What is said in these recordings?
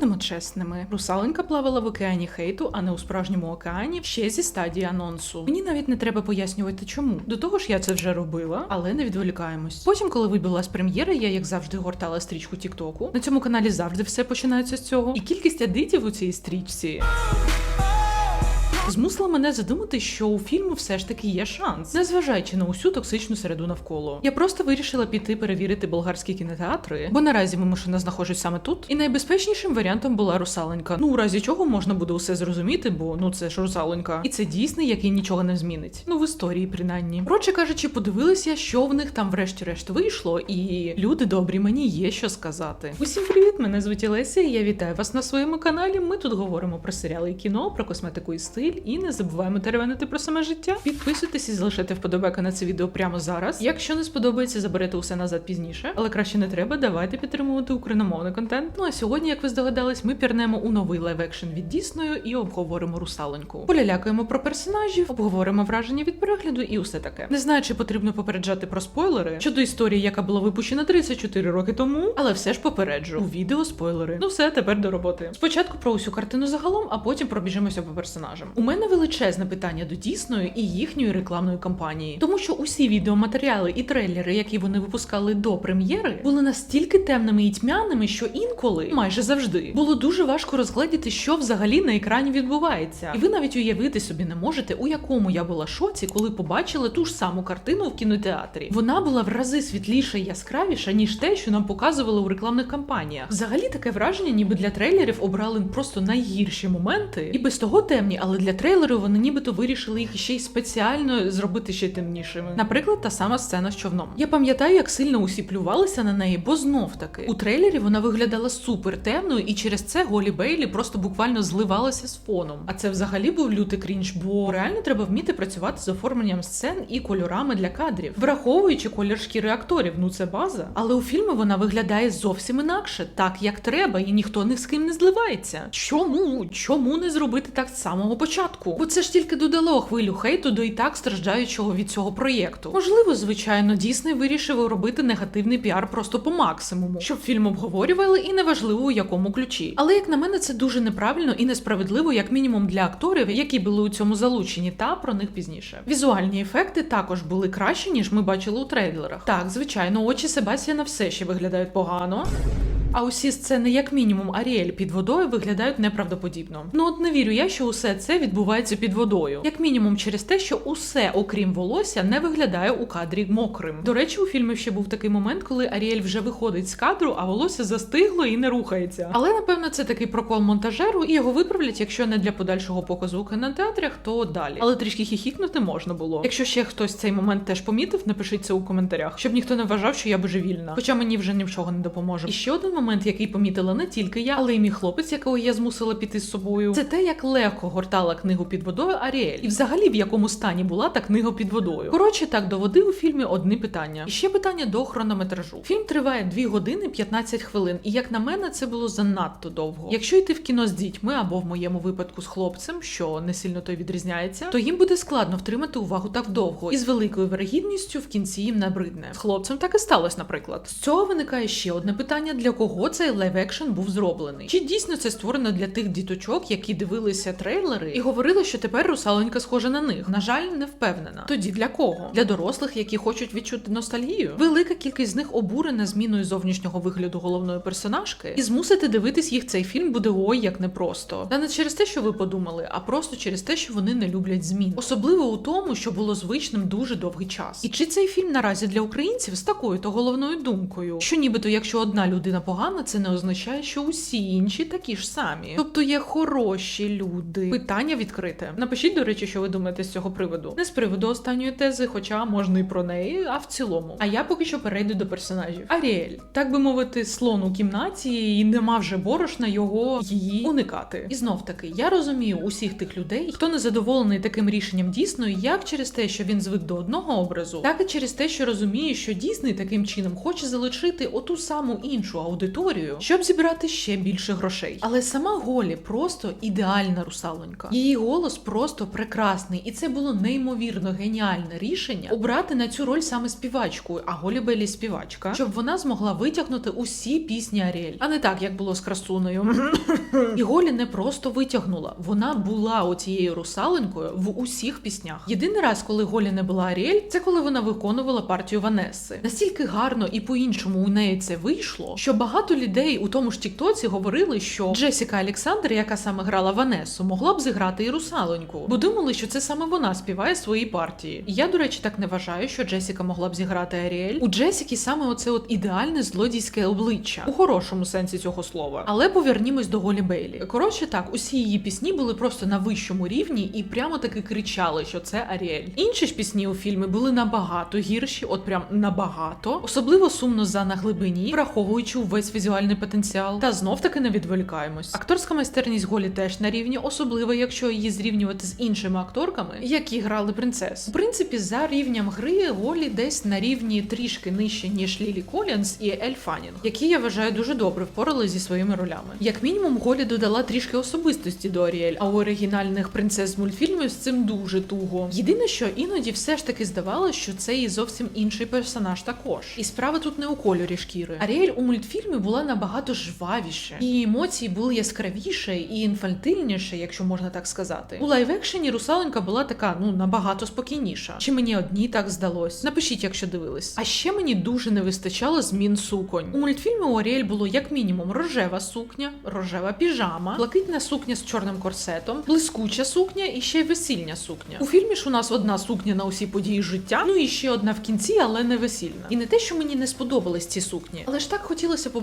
Будемо чесними, русаленька плавала в океані хейту, а не у справжньому океані ще зі стадії анонсу. Мені навіть не треба пояснювати, чому. До того ж, я це вже робила, але не відволікаємось. Потім, коли вибіла з прем'єри, я як завжди гортала стрічку Тіктоку. На цьому каналі завжди все починається з цього. І кількість адитів у цій стрічці. Змусила мене задумати, що у фільму все ж таки є шанс, незважаючи на усю токсичну середу навколо. Я просто вирішила піти перевірити болгарські кінотеатри, бо наразі вимушено знаходжусь саме тут. І найбезпечнішим варіантом була русаленька. Ну у разі чого можна буде усе зрозуміти, бо ну це ж русаленька. І це дійсний, який нічого не змінить. Ну в історії, принаймні. Коротше кажучи, подивилися, що в них там врешті-решт вийшло, і люди добрі, мені є що сказати. Усім привіт! Мене звуть Олеся. і Я вітаю вас на своєму каналі. Ми тут говоримо про серіали і кіно, про косметику і стиль, і не забуваємо теревенити про саме життя. Підписуйтесь і залишайте вподобайку на це відео прямо зараз. Якщо не сподобається, заберете усе назад пізніше, але краще не треба. Давайте підтримувати україномовний контент. Ну а сьогодні, як ви здогадались, ми пірнемо у новий лайв-екшн від Дісною і обговоримо русаленьку. Полялякаємо про персонажів, обговоримо враження від перегляду і усе таке. Не знаю, чи потрібно попереджати про спойлери щодо історії, яка була випущена 34 роки тому, але все ж попереджу у відео спойлери. Ну все, тепер до роботи. Спочатку про усю картину загалом, а потім пробіжимося по персонажам. У мене величезне питання до Дісною і їхньої рекламної кампанії, тому що усі відеоматеріали і трейлери, які вони випускали до прем'єри, були настільки темними і тьмяними, що інколи, майже завжди, було дуже важко розгледіти, що взагалі на екрані відбувається. І ви навіть уявити собі не можете, у якому я була шоці, коли побачила ту ж саму картину в кінотеатрі. Вона була в рази світліша і яскравіша, ніж те, що нам показували у рекламних кампаніях. Взагалі таке враження, ніби для трейлерів обрали просто найгірші моменти, і без того темні, але для трейлеру вони нібито вирішили їх ще й спеціально зробити ще темнішими. Наприклад, та сама сцена з човном. Я пам'ятаю, як сильно усі плювалися на неї, бо знов таки у трейлері вона виглядала супер темною, і через це Голі Бейлі просто буквально зливалася з фоном. А це взагалі був лютий крінж, бо реально треба вміти працювати з оформленням сцен і кольорами для кадрів, враховуючи колір шкіри акторів. Ну це база. Але у фільмі вона виглядає зовсім інакше, так як треба, і ніхто ні з ким не зливається. Чому? Чому не зробити так з самого початку? Бо це ж тільки додало хвилю хейту до і так страждаючого від цього проєкту. Можливо, звичайно, Дісней вирішив робити негативний піар просто по максимуму, щоб фільм обговорювали і неважливо у якому ключі. Але як на мене, це дуже неправильно і несправедливо, як мінімум для акторів, які були у цьому залучені, та про них пізніше. Візуальні ефекти також були кращі, ніж ми бачили у трейлерах. Так, звичайно, очі Себастьяна все ще виглядають погано. А усі сцени, як мінімум, Аріель під водою виглядають неправдоподібно. Ну от не вірю я, що усе це відбувається під водою, як мінімум через те, що усе, окрім волосся, не виглядає у кадрі мокрим. До речі, у фільмі ще був такий момент, коли Аріель вже виходить з кадру, а волосся застигло і не рухається. Але напевно це такий прокол монтажеру, і його виправлять, якщо не для подальшого показу у кінотеатрах, то далі. Але трішки хіхікнути можна було. Якщо ще хтось цей момент теж помітив, напишіть це у коментарях, щоб ніхто не вважав, що я божевільна. Хоча мені вже нічого не допоможе. І ще один момент, який помітила не тільки я, але й мій хлопець, якого я змусила піти з собою. Це те, як легко гортала книгу під водою Аріель, і взагалі в якому стані була та книга під водою. Коротше, так до води у фільмі одне питання. І ще питання до хронометражу. Фільм триває 2 години 15 хвилин, і як на мене, це було занадто довго. Якщо йти в кіно з дітьми або в моєму випадку з хлопцем, що не сильно той відрізняється, то їм буде складно втримати увагу так довго, і з великою вирогідністю в кінці їм набридне. З хлопцем так і сталося, наприклад. З цього виникає ще одне питання: для кого цей лайв-екшн був зроблений? Чи дійсно це створено для тих діточок, які дивилися трейлери і говорили, що тепер русаленька схожа на них? На жаль, не впевнена. Тоді для кого? Для дорослих, які хочуть відчути ностальгію? Велика кількість з них обурена зміною зовнішнього вигляду головної персонажки, і змусити дивитись їх цей фільм буде ой як непросто. Та не через те, що ви подумали, а просто через те, що вони не люблять змін, особливо у тому, що було звичним дуже довгий час. І чи цей фільм наразі для українців з такою то головною думкою, що нібито, якщо одна людина погана, це не означає, що усі інші такі ж самі. Тобто є хороші люди. Питання відкрите. Напишіть, до речі, що ви думаєте з цього приводу. Не з приводу останньої тези, хоча можна і про неї, а в цілому. А я поки що перейду до персонажів. Аріель, так би мовити, слон у кімнаті, і нема вже борошна його її уникати. І знов таки, я розумію усіх тих людей, хто не задоволений таким рішенням дійсно, як через те, що він звик до одного образу, так і через те, що розуміє, що Дісней таким чином хоче залишити оту саму іншу аудиторію аудиторію, щоб зібрати ще більше грошей. Але сама Голі просто ідеальна русалонька. Її голос просто прекрасний, і це було неймовірно геніальне рішення обрати на цю роль саме співачку, а Голі Белі співачка, щоб вона змогла витягнути усі пісні Аріель, а не так, як було з красуною. І Голі не просто витягнула, вона була оцією русалонькою в усіх піснях. Єдиний раз, коли Голі не була Аріель, це коли вона виконувала партію Ванеси. Настільки гарно і по-іншому у неї це вийшло, що багато людей у тому ж Тіктоці говорили, що Джесіка Олександр, яка саме грала Ванесу, могла б зіграти і русалоньку, бо думали, що це саме вона співає свої партії. Я, до речі, так не вважаю, що Джесіка могла б зіграти Аріель. У Джесіки саме оце от ідеальне злодійське обличчя у хорошому сенсі цього слова. Але повернімось до Голі Бейлі. Коротше, так, усі її пісні були просто на вищому рівні і прямо таки кричали, що це Аріель. Інші ж пісні у фільмі були набагато гірші, от прям набагато, особливо сумно за на глибині, враховуючи увесь візуальний потенціал. Та знов таки не відволікаємось. Акторська майстерність Голі теж на рівні, особливо якщо її зрівнювати з іншими акторками, які грали принцес. В принципі, за рівнем гри Голі десь на рівні трішки нижче ніж Лілі Колінс і Ель Фанінг, які я вважаю дуже добре впорали зі своїми ролями. Як мінімум, Голі додала трішки особистості до Аріель, а у оригінальних принцес мультфільмів з цим дуже туго. Єдине, що іноді все ж таки здавалося, що це і зовсім інший персонаж також. І справа тут не у кольорі шкіри. Аріель у мультфільмі була набагато жвавіше, і емоції були яскравіше і інфантильніше, якщо можна так сказати. У лайв-екшені русаленька була така, ну набагато спокійніша. Чи мені одній так здалось? Напишіть, якщо дивились. А ще мені дуже не вистачало змін суконь. У мультфільмі у Аріель було як мінімум рожева сукня, рожева піжама, блакитна сукня з чорним корсетом, блискуча сукня і ще й весільня сукня. У фільмі ж у нас одна сукня на усі події життя, ну і ще одна в кінці, але не весільна. І не те, що мені не сподобались ці сукні, але ж так хотілося побачити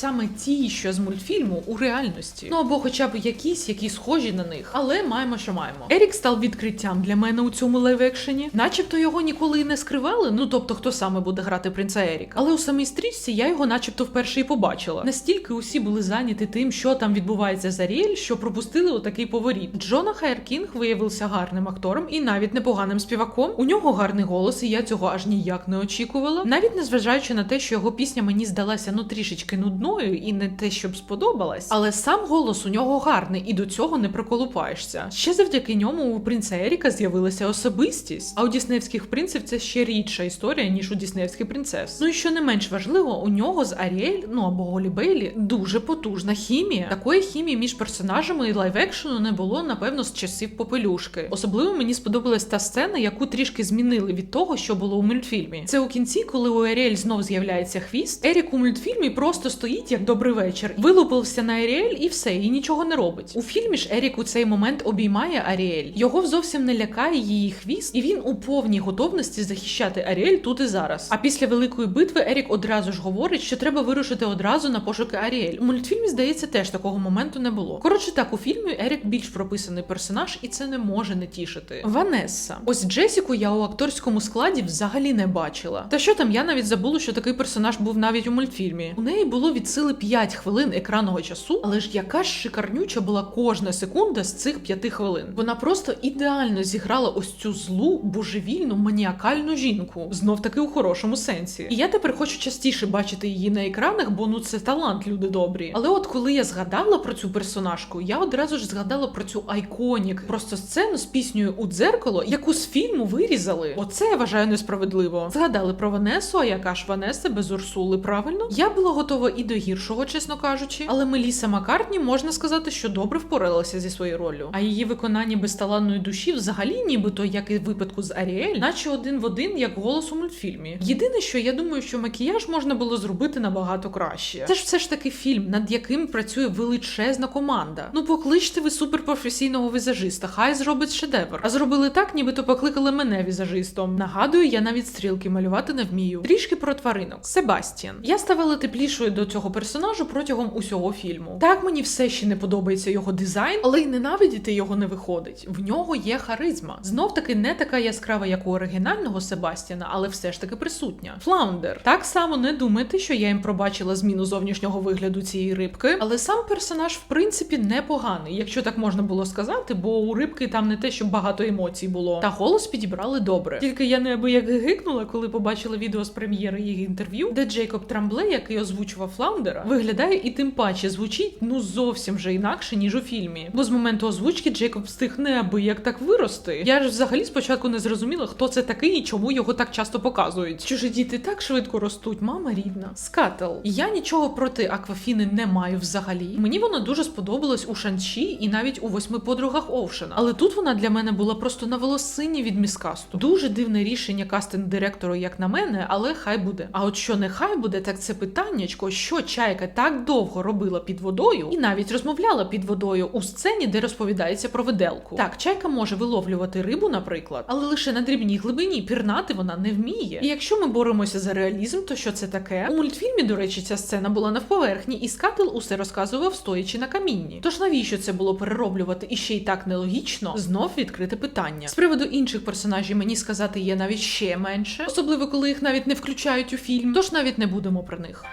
саме ті, що з мультфільму у реальності. Ну або хоча б якісь, які схожі на них. Але маємо, що маємо. Ерік став відкриттям для мене у цьому лайв-екшені. Начебто його ніколи і не скривали. Ну тобто, хто саме буде грати принца Еріка. Але у самій стрічці я його, начебто, вперше і побачила. Настільки усі були зайняті тим, що там відбувається з Аріель, що пропустили отакий поворіт. Джона Хайркінг виявився гарним актором і навіть непоганим співаком. У нього гарний голос, і я цього аж ніяк не очікувала. Навіть незважаючи на те, що його пісня мені здалася ну трішечки нудною і не те, щоб сподобалась. Але сам голос у нього гарний, і до цього не приколупаєшся. Ще завдяки ньому у принца Еріка з'явилася особистість. А у діснеївських принців це ще рідша історія, ніж у діснеївських принцес. Ну і що не менш важливо, у нього з Аріель, ну або Голі Бейлі, дуже потужна хімія. Такої хімії між персонажами і лайв-екшену не було, напевно, з часів попелюшки. Особливо мені сподобалась та сцена, яку трішки змінили від того, що було у мультфільмі. Це у кінці, коли у Аріель знов з'являється хвіст. Ерік у мультфільмі просто стоїть як добрий вечір, вилупився на Аріель і все, і нічого не робить. У фільмі ж Ерік у цей момент обіймає Аріель. Його зовсім не лякає її хвіст, і він у повній готовності захищати Аріель тут і зараз. А після великої битви Ерік одразу ж говорить, що треба вирушити одразу на пошуки Аріель. У мультфільмі, здається, теж такого моменту не було. Коротше, так у фільмі Ерік більш прописаний персонаж, і це не може не тішити. Ванесса. Ось Джесіку я у акторському складі взагалі не бачила. Та що там, я навіть забула, що такий персонаж був навіть у мультфільмі. У неї було від сили 5 хвилин екранного часу, але ж яка ж шикарнюча була кожна секунда з цих 5 хвилин. Вона просто ідеально зіграла ось цю злу, божевільну, маніакальну жінку. Знов таки у хорошому сенсі. І я тепер хочу частіше бачити її на екранах, бо ну це талант, люди добрі. Але от коли я згадала про цю персонажку, я одразу ж згадала про цю айконік, просто сцену з піснею у дзеркало, яку з фільму вирізали. Оце я вважаю несправедливо. Згадали про Ванесу, а яка ж Ванеса без Урсули, правильно? Я була готова і до гіршого, чесно кажучи. Але Меліса Маккартні можна сказати, що добре впоралася зі своєю роллю. А її виконання безталанної душі взагалі, нібито як і в випадку з Аріель, наче один в один, як голос у мультфільмі. Єдине, що я думаю, що макіяж можна було зробити набагато краще. Це ж все ж таки фільм, над яким працює величезна команда. Ну покличте ви суперпрофесійного візажиста, хай зробить шедевр. А зробили так, нібито покликали мене візажистом. Нагадую, я навіть стрілки малювати не вмію. Трішки про тваринок. Себастьян. Я ставала теплішою до цього персонажу протягом усього фільму. Так мені все ще не подобається його дизайн, але й ненавидіти його не виходить. В нього є харизма. Знов таки не така яскрава, як у оригінального Себастьяна, але все ж таки присутня. Флаундер. Так само не думайте, що я їм пробачила зміну зовнішнього вигляду цієї рибки, але сам персонаж, в принципі, непоганий, якщо так можна було сказати, бо у рибки там не те, щоб багато емоцій було. Та голос підібрали добре. Тільки я неабияк гикнула, коли побачила відео з прем'єри її інтерв'ю, де Джейкоб Трамбле, який озвучив озвучував Флаундера, виглядає і тим паче звучить ну зовсім вже інакше, ніж у фільмі. Бо з моменту озвучки Джейкоб встиг неабияк так вирости. Я ж взагалі спочатку не зрозуміла, хто це такий і чому його так часто показують. Чужі діти так швидко ростуть, мама рідна. Скател. Я нічого проти Аквафіни не маю взагалі. Мені вона дуже сподобалась у Шанчі і навіть у восьми подругах Овшена. Але тут вона для мене була просто на волосині від міскасту. Дуже дивне рішення кастинг директору, як на мене, але хай буде. А от що не хай буде, так це питаннячко, що чайка так довго робила під водою і навіть розмовляла під водою у сцені, де розповідається про виделку. Так, чайка може виловлювати рибу, наприклад, але лише на дрібній глибині. Пірнати вона не вміє. І якщо ми боремося за реалізм, то що це таке? У мультфільмі, до речі, ця сцена була навповерхні, і скател усе розказував стоячи на камінні. Тож навіщо це було перероблювати і ще й так нелогічно? Знов відкрите питання. З приводу інших персонажів мені сказати є навіть ще менше, особливо коли їх навіть не включають у фільм. Тож навіть не будемо про них.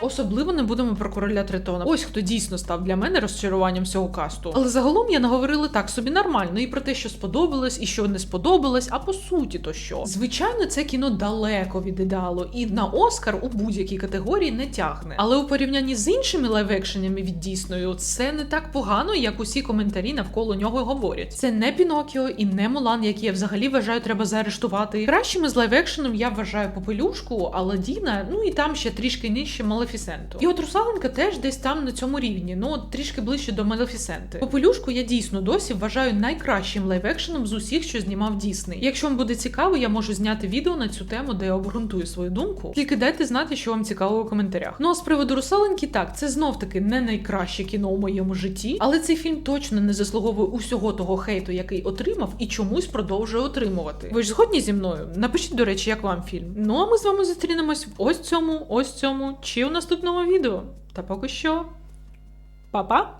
Особливо не будемо про короля Тритона. Ось хто дійсно став для мене розчаруванням всього касту. Але загалом я наговорила так собі нормально і про те, що сподобалось, і що не сподобалось. А по суті, то що звичайно, це кіно далеко від ідеалу, і на Оскар у будь-якій категорії не тягне. Але у порівнянні з іншими лайв-екшенями від дійсною, це не так погано, як усі коментарі навколо нього говорять. Це не Пінокіо і не Мулан, які я взагалі вважаю, треба заарештувати. Кращими з лайв-екшеном я вважаю Попелюшку, Аладдіна, ну і там ще трішки нижче Малефісенту. І от Русаленка теж десь там на цьому рівні, ну трішки ближче до Малефісенти. Попелюшку я дійсно досі вважаю найкращим лайв-екшеном з усіх, що знімав Дісней. Якщо вам буде цікаво, я можу зняти відео на цю тему, де я обґрунтую свою думку. Тільки дайте знати, що вам цікаво у коментарях. Ну а з приводу Русаленки, так, це знов таки не найкраще кіно у моєму житті, але цей фільм точно не заслуговує усього того хейту, який отримав, і чомусь продовжує отримувати. Ви ж згодні зі мною? Напишіть, до речі, як вам фільм. Ну а ми з вами зустрінемось в ось цьому, ось цьому чи у наступному відео. Та поки що. Па-па!